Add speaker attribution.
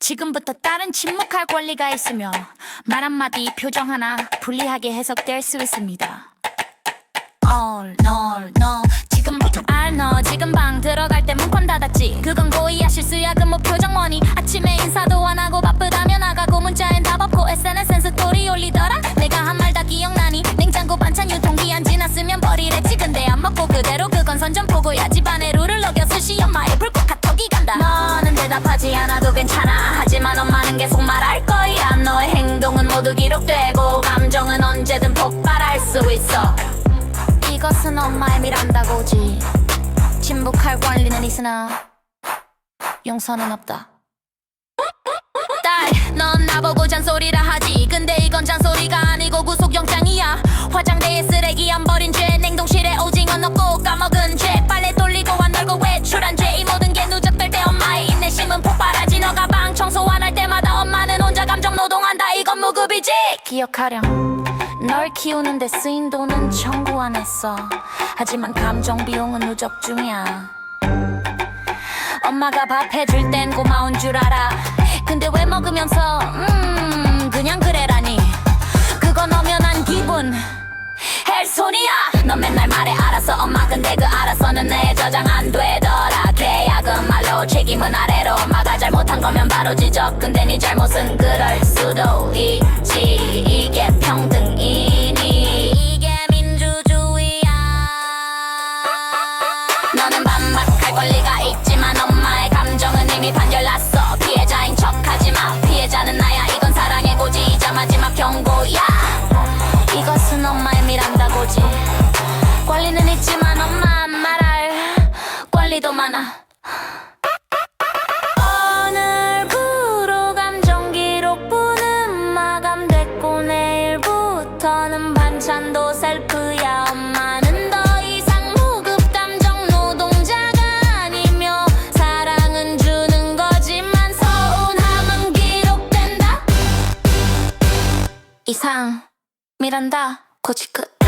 Speaker 1: 지금부터 딸은 침묵할 권리가 있으며 말 한마디 표정 하나 불리하게 해석될 수 있습니다. All no no 지금부터 알 너. 지금 방 들어갈 때 문건 닫았지. 그건 고의야. 실수야. 그 뭐 표정 뭐니 아 엄마는 계속 말할 거야. 너의 행동은 모두 기록되고 감정은 언제든 폭발할 수 있어. 이것은 엄마의 미란다고지. 침묵할 권리는 있으나 용서는 없다. 딸, 넌 나보고 잔소리라 하지. 근데 이건 잔소리가 아니고 구속영장이 무급이지 기억하렴. 널 키우는데 쓰인 돈은 청구 안 했어. 하지만 감정 비용은 누적 중이야. 엄마가 밥 해줄 땐 고마운 줄 알아. 근데 왜 먹으면서 음 그냥 그래라니. 그건 엄연한 기분. 헬손이야. 너 맨날 말해 알았어. 엄마 근데 그 알았어는 내 저장 안 되더라. 계약은 말로 책임은 아래로. 잘못 한 거면 바로 지적. 근데 네 잘못은 그럴 수도 있지. 이게 평등이니. 이게 민주주의야. 너는 반박할 권리가 있지만 엄마의 감정은 이미 판결났어. 피해자인 척하지마. 피해자는 나야. 이건 사랑의 고지 이자 마지막 경고야. 이것은 엄마의 미란다 고지. 권리는 있지만 엄마 말할 권리도 많아 이상 미란다 고치 끝